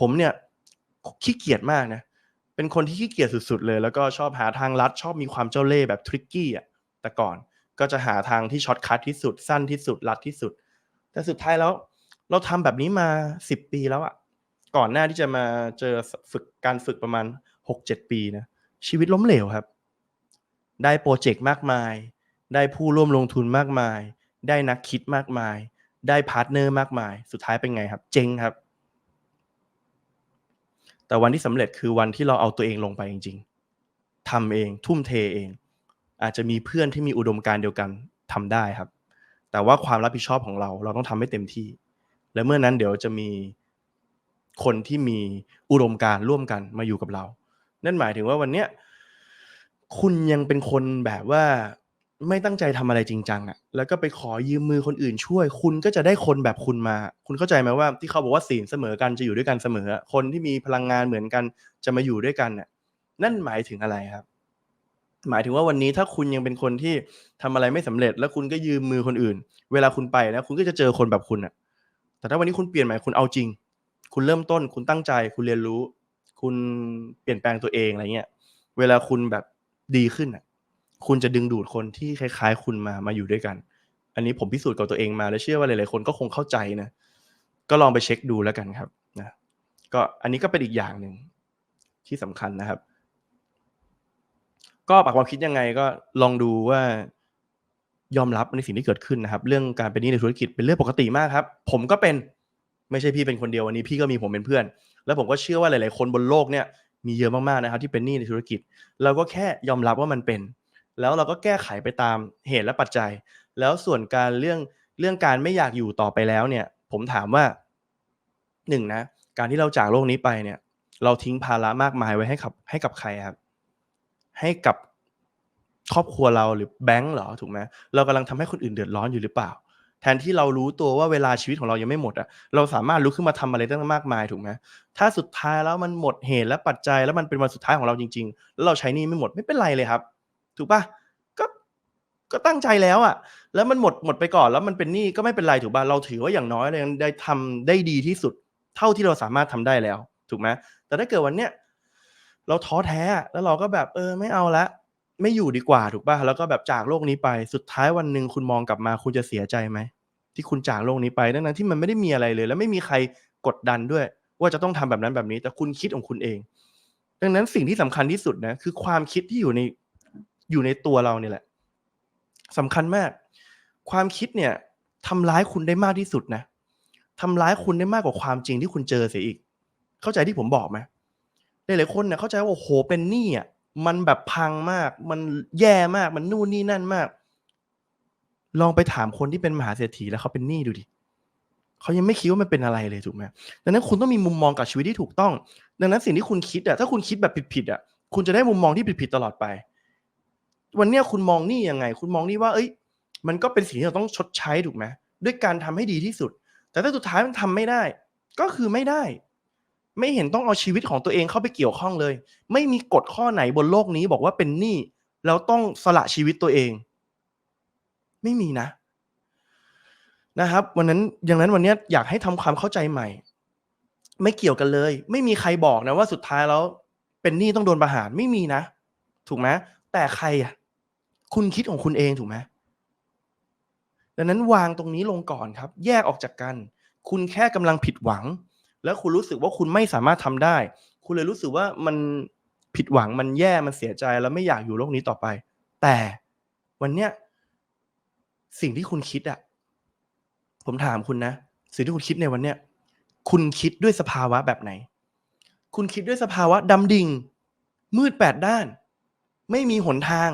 ผมเนี่ยขี้เกียจมากนะ เป็นคนที่ขี้เกียจสุดๆเลย แล้วก็ชอบหาทางลัด ชอบมีความเจ้าเล่ห์แบบทริกกี้อะแต่ก่อนก็จะหาทางที่ช็อตคัทที่สุดสั้นที่สุดลัดที่สุด แต่สุดท้ายแล้วเราทำแบบนี้มา 10 ปีแล้วอะก่อนหน้าที่จะมาเจอฝึกการฝึกประมาณ 6-7 ปีนะชีวิตล้มเหลวครับ ได้พรเจกต์มากมาย ได้ผู้ร่วมลงทุนมากมาย ได้นักคิดมากมาย ได้พาร์ตเนอร์มากมาย สุดท้ายเป็นไงครับ เจ๊งครับ แต่วันที่สำเร็จคือวันที่เราเอาตัวเองลงไปจริง ๆทำเองทุ่มเทเอง อาจจะมีเพื่อนที่มีอุดมการณ์เดียวกันทำได้ครับ แต่ว่าความรับผิดชอบของเรา เราต้องทำให้เต็มที่ และเมื่อนั้นเดี๋ยวจะมีคนที่มีอุดมการณ์ร่วมกันมาอยู่กับเรา นั่นหมายถึงว่าวันเนี้ยคุณยังเป็นคนแบบว่า ไม่ตั้งใจทำอะไรจริงจังอะแล้วก็ไปขอยืมมือคนอื่นช่วย คุณก็จะได้คนแบบคุณมา คุณเข้าใจไหมว่าที่เขาบอกว่าศีลเสมอกันจะอยู่ด้วยกันเสมอ คนที่มีพลังงานเหมือนกันจะมาอยู่ด้วยกันน่ะ นั่นหมายถึงอะไรครับ หมายถึงว่าวันนี้ถ้าคุณยังเป็นคนที่ทำอะไรไม่สำเร็จ แล้วคุณก็ยืมมือคนอื่น เวลาคุณไปนะคุณก็จะเจอคนแบบคุณน่ะ แต่ถ้าวันนี้คุณเปลี่ยนใหม่คุณเอาจริง คุณเริ่มต้น คุณตั้งใจ คุณเรียนรู้ คุณเปลี่ยนแปลงตัวเองอะไรเงี้ย เวลาคุณแบบดีขึ้นน่ะ คุณจะดึงดูดคนที่คล้าย ๆ คุณมามาอยู่ด้วยกัน อันนี้ผมพิสูจน์กับตัวเองมาและเชื่อว่าหลายๆคนก็คงเข้าใจนะก็ลองไปเช็กดูแล้วกันครับนะก็อันนี้ก็เป็นอีกอย่างหนึ่งที่สำคัญนะครับ ก็ปรับความคิดยังไงก็ลองดูว่ายอมรับในสิ่งที่เกิดขึ้นนะครับ เรื่องการเป็นหนี้ในธุรกิจเป็นเรื่องปกติมากครับ ผมก็เป็นไม่ใช่พี่เป็นคนเดียววันนี้พี่ก็มีผมเป็นเพื่อน แล้วผมก็เชื่อว่าหลาย ๆ คนบนโลกเนี่ยมีเยอะมากๆนะครับ ที่เป็นหนี้ในธุรกิจ เราก็แค่ยอมรับว่ามันเป็น แล้วเราก็แก้ไขไปตามเหตุและปัจจัย แล้วส่วนการเรื่องเรื่องการไม่อยากอยู่ต่อไปแล้วเนี่ย ผมถามว่า1นะการที่เราจากโลกนี้ไปเนี่ย เราทิ้งภาระมากมายไว้ให้กับให้กับใครครับ ให้กับครอบครัวเราหรือแบงก์เหรอถูกไหมเรากำลังทำให้คนอื่นเดือดร้อนอยู่หรือเปล่า แทนที่เรารู้ตัวว่าเวลาชีวิตของเรายังไม่หมดอะเราสามารถลุกขึ้นมาทำอะไรได้ตั้งมากมายถูกไหมถ้าสุดท้ายแล้วมันหมดเหตุและปัจจัยแล้วมันเป็นวันสุดท้ายของเราจริง ๆ แล้วเราใช้นี้ไม่หมดไม่เป็นไรเลยครับ ถูกปล่า ก็ตั้งใจแล้วอะแล้วมันหมดหมดไปก่อนแล้วมันเป็นหนี้ก็ไม่เป็นไรถูกเปล่าเราถือว่าอย่างน้อยเรายังได้ทำได้ดีที่สุด เท่าที่เราสามารถทำได้แล้ว ถูกไหมแต่ถ้าเกิดวันเนี้ยเราท้อแท้แล้วเราก็แบบเออไม่เอาล้วไม่อยู่ดีกว่าถูกเปล่าแล้วก็แบบจากโลกนี้ไปสุดท้ายวันหนึ่งคุณมองกลับมาคุณจะเสียใจไหมที่คุณจากโลกนี้ไปทั้งๆที่มันไม่ได้มีอะไรเลย และไม่มีใครกดดันด้วย ว่าจะต้องทำแบบนั้นแบบนี้ แต่คุณคิดของคุณเอง ดังนั้นสิ่งที่สำคัญที่สุดนะคือความคิดที่อยู่ในอยู่ในตัวเราเนี่ยแหละ สำคัญมาก ความคิดเนี่ยทำร้ายคุณได้มากที่สุดนะทำร้ายคุณได้มากกว่าความจริงที่คุณเจอเสียอีก เข้าใจที่ผมบอกไหมหลายๆคนเนี่ยเข้าใจว่าโอ้โฮเป็นหนี้อะมันแบบพังมาก มันแย่มากมันนู่นนี่นั่นมาก ลองไปถามคนที่เป็นมหาเศรษฐีแล้วเขาเป็นหนี้ดูดิเขายังไม่คิดว่ามันเป็นอะไรเลยถูกไหมดังนั้นคุณต้องมีมุมมองกับชีวิตที่ถูกต้อง ดังนั้นสิ่งที่คุณคิดอะถ้าคุณคิดแบบผิดๆอะคุณจะได้มุมมองที่ผิดๆตลอดไป วันเนี้ยคุณมองนี้ยังไง คุณมองนี้ว่าเฮ้ย มันก็เป็นสิ่งที่เราต้องชดใช้ถูกไหมด้วยการทำให้ดีที่สุด แต่ถ้าสุดท้ายมันทำไม่ได้ ก็คือไม่ได้ ไม่เห็นต้องเอาชีวิตของตัวเองเข้าไปเกี่ยวข้องเลย ไม่มีกฎข้อไหนบนโลกนี้บอกว่าเป็นหนี้แล้วต้องสละชีวิตตัวเอง ไม่มีนะ นะครับ วันนั้นดังนั้นวันนี้อยากให้ทำความเข้าใจใหม่ ไม่เกี่ยวกันเลย ไม่มีใครบอกนะว่าสุดท้ายแล้วเป็นหนี้ต้องโดนประหารไม่มีนะ ถูกไหมแต่ใครอะ คุณคิดของคุณเองถูกไหมดังนั้นวางตรงนี้ลงก่อนครับ แยกออกจากกัน คุณแค่กำลังผิดหวัง แล้วคุณรู้สึกว่าคุณไม่สามารถทำได้ คุณเลยรู้สึกว่ามันผิดหวังมันแย่มันเสียใจแล้วไม่อยากอยู่โลกนี้ต่อไป แต่วันเนี้ยสิ่งที่คุณคิดอะผมถามคุณนะ สิ่งที่คุณคิดในวันเนี้ยคุณคิดด้วยสภาวะแบบไหน คุณคิดด้วยสภาวะดำดิ่ง มืดแปดด้าน ไม่มีหนทาง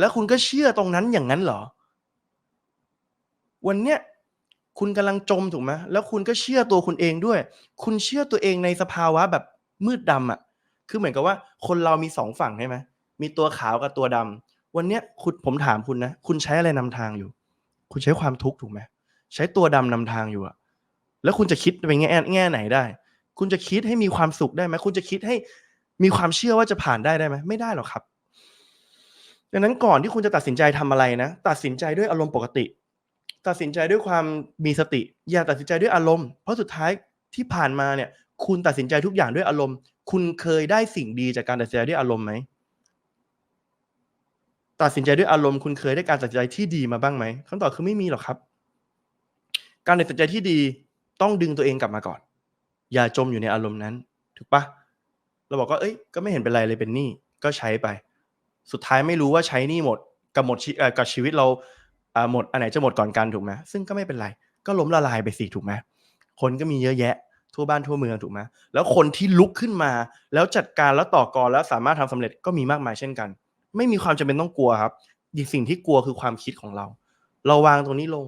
แล้วคุณก็เชื่อตรงนั้นอย่างนั้นเหรอ?วันเนี้ยคุณกำลังจมถูกไหมแล้วคุณก็เชื่อตัวคุณเองด้วย คุณเชื่อตัวเองในสภาวะแบบมืดดำอะ คือเหมือนกับว่าคนเรามี2ฝั่งใช่ไหมมีตัวขาวกับตัวดำวันเนี้ยคุณผมถามคุณนะ คุณใช้อะไรนำทางอยู่ คุณใช้ความทุกข์ถูกไหมใช้ตัวดำนำทางอยู่อะแล้วคุณจะคิดไปแง่แง่ไหนได้ คุณจะคิดให้มีความสุขได้ไหม คุณจะคิดให้มีความเชื่อว่าจะผ่านได้ได้ไหม ไม่ได้หรอกครับ ดังนั้นก่อนที่คุณจะตัดสินใจทำอะไรนะ ตัดสินใจด้วยอารมณ์ปกติ ตัดสินใจด้วยความมีสติ อย่าตัดสินใจด้วยอารมณ์ เพราะสุดท้ายที่ผ่านมาเนี่ย คุณตัดสินใจทุกอย่างด้วยอารมณ์ คุณเคยได้สิ่งดีจากการตัดสินใจด้วยอารมณ์ไหมตัดสินใจด้วยอารมณ์คุณเคยได้การตัดสินใจที่ดีมาบ้างไหมคำตอบคือไม่มีหรอกครับ การตัดสินใจที่ดีต้องดึงตัวเองกลับมาก่อน อย่าจมอยู่ในอารมณ์นั้น ถูกปะเราบอกว่าเอ้ยก็ไม่เห็นเป็นไรเลยเป็นหนี้ก็ใช้ไป สุดท้ายไม่รู้ว่าใช้นี้หมดกับหมดกับชีวิตเราหมดอันไหนจะหมดก่อนกันถูกไหมซึ่งก็ไม่เป็นไร ก็ล้มละลายไปสิถูกไหมคนก็มีเยอะแยะ ทั่วบ้านทั่วเมืองถูกไหมแล้วคนที่ลุกขึ้นมา แล้วจัดการแล้วต่อกรแล้วสามารถทำสำเร็จก็มีมากมายเช่นกัน ไม่มีความจำเป็นต้องกลัวครับอีกสิ่งที่กลัวคือความคิดของเรา เราวางตรงนี้ลง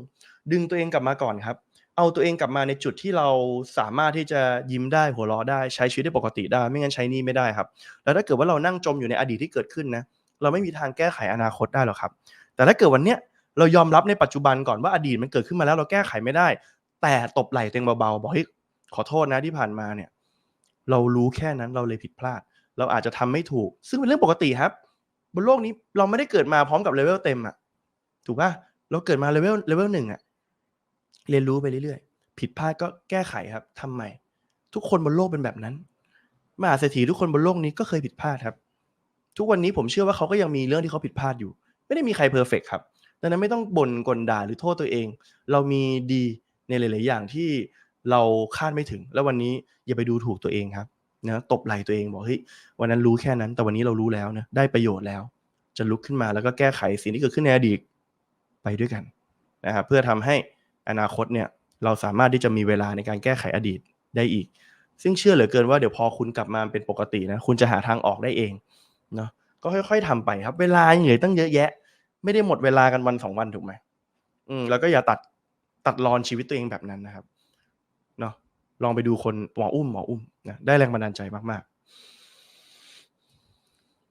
ดึงตัวเองกลับมาก่อนครับ เอาตัวเองกลับมาในจุดที่เราสามารถที่จะยิ้มได้หัวเราะได้ใช้ชีวิตได้ปกติได้ ไม่งั้นใช้นี่ไม่ได้ครับ แล้วถ้าเกิดว่าเรานั่งจมอยู่ในอดีตที่เกิดขึ้นนะ เราไม่มีทางแก้ไขอนาคตได้หรอกครับ แต่ถ้าเกิดวันเนี้ยเรายอมรับในปัจจุบันก่อนว่าอดีตมันเกิดขึ้นมาแล้วเราแก้ไขไม่ได้ แต่ตบไหล่ตัวเองเบาๆบอกเฮ้ยขอโทษนะที่ผ่านมาเนี่ย เรารู้แค่นั้นเราเลยผิดพลาด เราอาจจะทำไม่ถูก ซึ่งเป็นเรื่องปกติครับ บนโลกนี้เราไม่ได้เกิดมาพร้อมกับเลเวลเต็มอะถูกป่ะเราเกิดมาเลเวลเลเวลหนึ่งอะเรียนรู้ไปเรื่อยๆ ผิดพลาดก็แก้ไขครับทำใหม่ ทุกคนบนโลกเป็นแบบนั้นมหาเศรษฐีทุกคนบนโลกนี้ก็เคยผิดพลาดครับ ทุกวันนี้ผมเชื่อว่าเขาก็ยังมีเรื่องที่เขาผิดพลาดอยู่ ไม่ได้มีใครเพอร์เฟกครับดังนั้นไม่ต้องบ่นกลด่าหรือโทษตัวเอง เรามีดีในหลาย ๆ อย่างที่เราคาดไม่ถึง แล้ววันนี้อย่าไปดูถูกตัวเองครับนะตบไหล่ตัวเองบอกเฮ้ยวันนั้นรู้แค่นั้น แต่วันนี้เรารู้แล้วนะได้ประโยชน์แล้ว จะลุกขึ้นมาแล้วก็แก้ไขสิ่งที่เกิดขึ้นในอดีตไปด้วยกันนะครับเพื่อทำให้อนาคตเนี่ยเราสามารถที่จะมีเวลาในการแก้ไขอดีตได้อีก ซึ่งเชื่อเหลือเกินว่าเดี๋ยวพอคุณกลับมาเป็นปกตินะคุณจะหาทางออกได้เอง เนาะก็ค่อยๆทำไปครับ เวลายังเหลือตั้งเยอะแยะ ไม่ได้หมดเวลากันวันสองวันถูกไหมอืมแล้วก็อย่าตัดตัดรอนชีวิตตัวเองแบบนั้นนะครับเนาะลองไปดูคนหมออุ้มหมออุ้มนะได้แรงบันดาลใจมาก